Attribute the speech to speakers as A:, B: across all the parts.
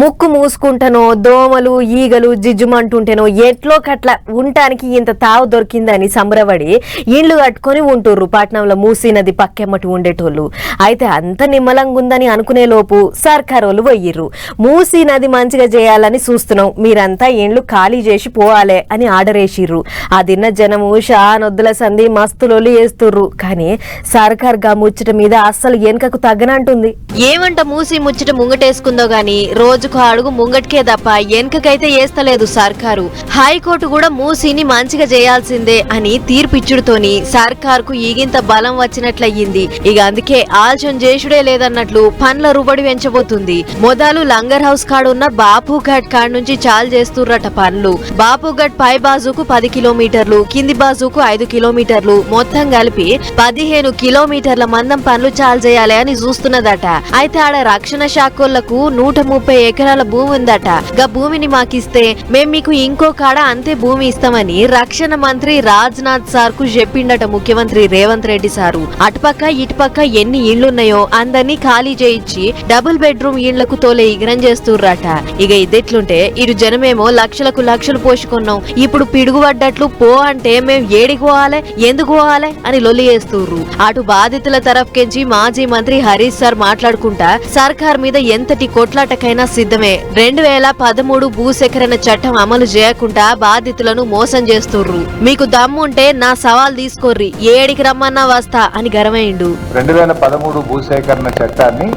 A: ముక్కు మూసుకుంటానో దోమలు ఈగలు జిజ్జుమంటుంటేనో ఎట్లో కట్ల ఉండటానికి ఇంత తావు దొరికిందని సంబరపడి ఇండ్లు కట్టుకొని ఉంటుర్రు. పట్నంలో మూసీ నది పక్కెమ్మటి ఉండేటోళ్ళు. అయితే అంత నిమ్మలంగా ఉందని అనుకునే లోపు సర్కారోళ్ళు పోయిర్రు మూసీ నది మంచిగా చేయాలని చూస్తున్నాం మీరంతా ఇండ్లు ఖాళీ చేసి పోవాలే అని ఆర్డర్ వేసిర్రు అదిన్న జనము షానొద్దుల సంధి మస్తులోళ్ళు వేస్తుర్రు కానీ సర్కార్గా ముచ్చట మీద అస్సలు వెనుకకు తగ్గనంటుంది. ఏమంట మూసి ముచ్చట ముంగటేసుకుందో గాని రోజుకు అడుగు ముంగట్కే తప్ప వెనుకకైతే వేస్తలేదు సర్కారు. హైకోర్టు కూడా మూసిని మంచిగా చేయాల్సిందే అని తీర్పిచ్చుడుతోని సర్కారుకు ఈగింత బలం వచ్చినట్లయింది. ఇక అందుకే ఆలోచన చేసుడే లేదన్నట్లు పండ్ల రుబడి పెంచబోతుంది మొదలు లంగర్ హౌస్ కాడున్న ఉన్న ఘాట్ కాడ నుంచి చాలు చేస్తుర్రట పనులు బాపు పై బాజుకు పది కిలోమీటర్లు కింది బాజుకు ఐదు కిలోమీటర్లు మొత్తం కలిపి పదిహేను కిలోమీటర్ల మందం పనులు చాలు చేయాలి అని చూస్తున్నదట. అయితే ఆడ రక్షణ శాఖలకు నూట ముప్పై ఎకరాల భూమి ఉందట. గా భూమిని మాకిస్తే మేం మీకు ఇంకో కాడ అంతే భూమి ఇస్తామని రక్షణ మంత్రి రాజ్నాథ్ సార్కు చెప్పిండట ముఖ్యమంత్రి రేవంత్ రెడ్డి సారు. అటుపక్క ఇటుపక్క ఎన్ని ఇళ్ళున్నాయో అందరినీ ఖాళీ చేయించి డబుల్ బెడ్రూమ్ ఇళ్ళకు తోలే ఇగరం చేస్తుర్రట. ఇక ఇదెట్లుంటే ఇటు జనమేమో లక్షలకు లక్షలు పోసుకున్నాం ఇప్పుడు పిడుగుపడ్డట్లు పో అంటే మేం ఏడికి పోవాలి ఎందుకు పోవాలి అని లొల్లి చేస్తుర్రు. అటు బాధితుల తరఫుకెంచి మాజీ మంత్రి హరీష్ సార్ మాట్లాడుకుంటా సర్కార్ మీద ఎంతటి కొట్లాటకైనా సిద్ధమే. రెండు వేల పదమూడు భూసేకరణ చట్టం అమలు చేయకుండా బాధితులను మోసం చేస్తుర్రు. మీకు దమ్ముంటే నా సవాల్ తీసుకోర్రి. ఏడికి రమ్మన్నా వస్తా అని గరమైండు
B: రెండు వేల పదమూడు భూసేకరణ చట్టాన్ని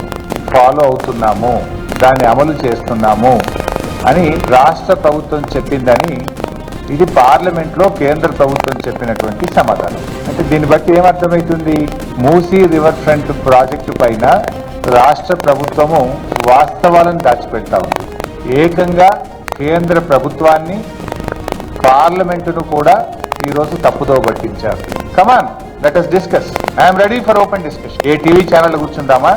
B: ఫాలో అవుతున్నాము. దాన్ని అమలు చేస్తున్నాము అని రాష్ట్ర ప్రభుత్వం చెప్పిందని ఇది పార్లమెంట్లో కేంద్ర ప్రభుత్వం చెప్పినటువంటి సమాధానం. అంటే దీన్ని బట్టి ఏమర్థమవుతుంది? మూసీ రివర్ ఫ్రంట్ ప్రాజెక్టు పైన రాష్ట్ర ప్రభుత్వము వాస్తవాలను దాచిపెడతా ఉంది. ఏకంగా కేంద్ర ప్రభుత్వాన్ని పార్లమెంటును కూడా ఈరోజు తప్పుదో పట్టించారు. Come on let us discuss I'm ready for open discussion a TV channel కూర్చుందామా?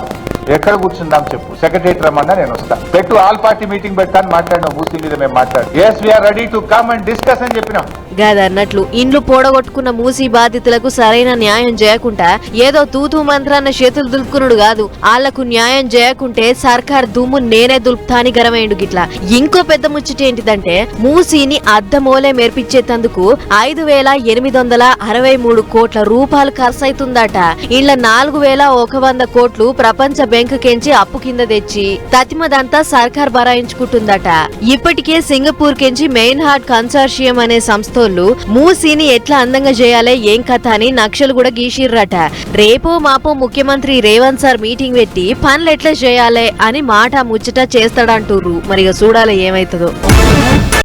B: ఎక్కడ కూర్చుందాం చెప్పు. సెక్రటరీ రమ్మన్నా నేను వస్తాను పెట్టు ఆల్ పార్టీ మీటింగ్ పెట్టాను మాట్లాడినాం మూసీ మీద మేము మాట్లాడు yes we are ready to come and discuss అని చెప్పినాం.
A: గదన్నట్లు ఇండ్లు పోడగొట్టుకున్న మూసీ బాధితులకు సరైన న్యాయం చేయకుండా ఏదో తూతూ మంత్రాన్న చేతులు దులుపుకునుడు కాదు. వాళ్ళకు న్యాయం చేయకుంటే సర్కార్ దుమ్ము నేనే దులుపుతాని గరమైండు గిట్లా. ఇంకో పెద్ద ముచ్చట ఏంటిదంటే మూసీని అద్దమోలే మెరిపించేందుకు ఐదు వేల ఎనిమిది వందల అరవై మూడు కోట్ల రూపాయలు ఖర్చయితుందట. ఇళ్ళ నాలుగు వేల ఒక వంద కోట్లు ప్రపంచ బ్యాంకు కెంచి అప్పు కింద తెచ్చి తతిమదంతా సర్కార్ బరాయించుకుంటుందట. ఇప్పటికే సింగపూర్ కెంచి మెయిన్ హార్ట్ కన్సార్షియం అనే సంస్థోళ్ళు మూసీని ఎట్లా అందంగా చేయాలే ఏం కథ అని నక్షలు కూడా గీసిర్రట. రేపో మాపో ముఖ్యమంత్రి రేవంత్ సార్ మీటింగ్ పెట్టి పనులు ఎట్లా చేయాలే అని మాట ముచ్చట చేస్తాడంటుర్రు. మరి చూడాలి ఏమైతుందో.